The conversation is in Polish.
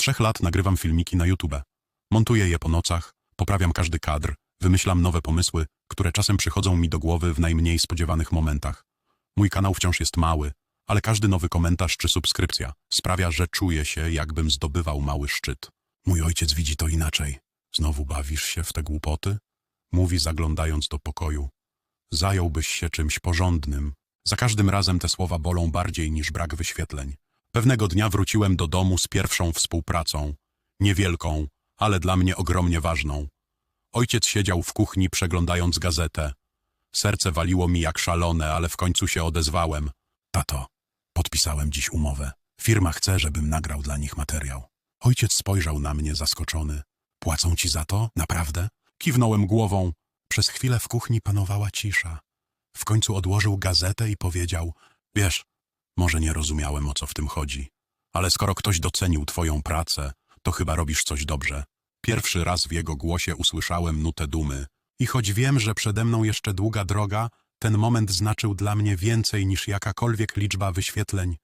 trzech lat nagrywam filmiki na YouTube. Montuję je po nocach, poprawiam każdy kadr, wymyślam nowe pomysły, które czasem przychodzą mi do głowy w najmniej spodziewanych momentach. Mój kanał wciąż jest mały, ale każdy nowy komentarz czy subskrypcja sprawia, że czuję się, jakbym zdobywał mały szczyt. Mój ojciec widzi to inaczej. Znowu bawisz się w te głupoty? Mówi zaglądając do pokoju. Zająłbyś się czymś porządnym. Za każdym razem te słowa bolą bardziej niż brak wyświetleń. Pewnego dnia wróciłem do domu z pierwszą współpracą. Niewielką, ale dla mnie ogromnie ważną. Ojciec siedział w kuchni przeglądając gazetę. Serce waliło mi jak szalone, ale w końcu się odezwałem. Tato, podpisałem dziś umowę. Firma chce, żebym nagrał dla nich materiał. Ojciec spojrzał na mnie zaskoczony. Płacą ci za to? Naprawdę? Kiwnąłem głową. Przez chwilę w kuchni panowała cisza. W końcu odłożył gazetę i powiedział: Wiesz, może nie rozumiałem o co w tym chodzi, ale skoro ktoś docenił twoją pracę, to chyba robisz coś dobrze. Pierwszy raz w jego głosie usłyszałem nutę dumy. I choć wiem, że przede mną jeszcze długa droga, ten moment znaczył dla mnie więcej niż jakakolwiek liczba wyświetleń.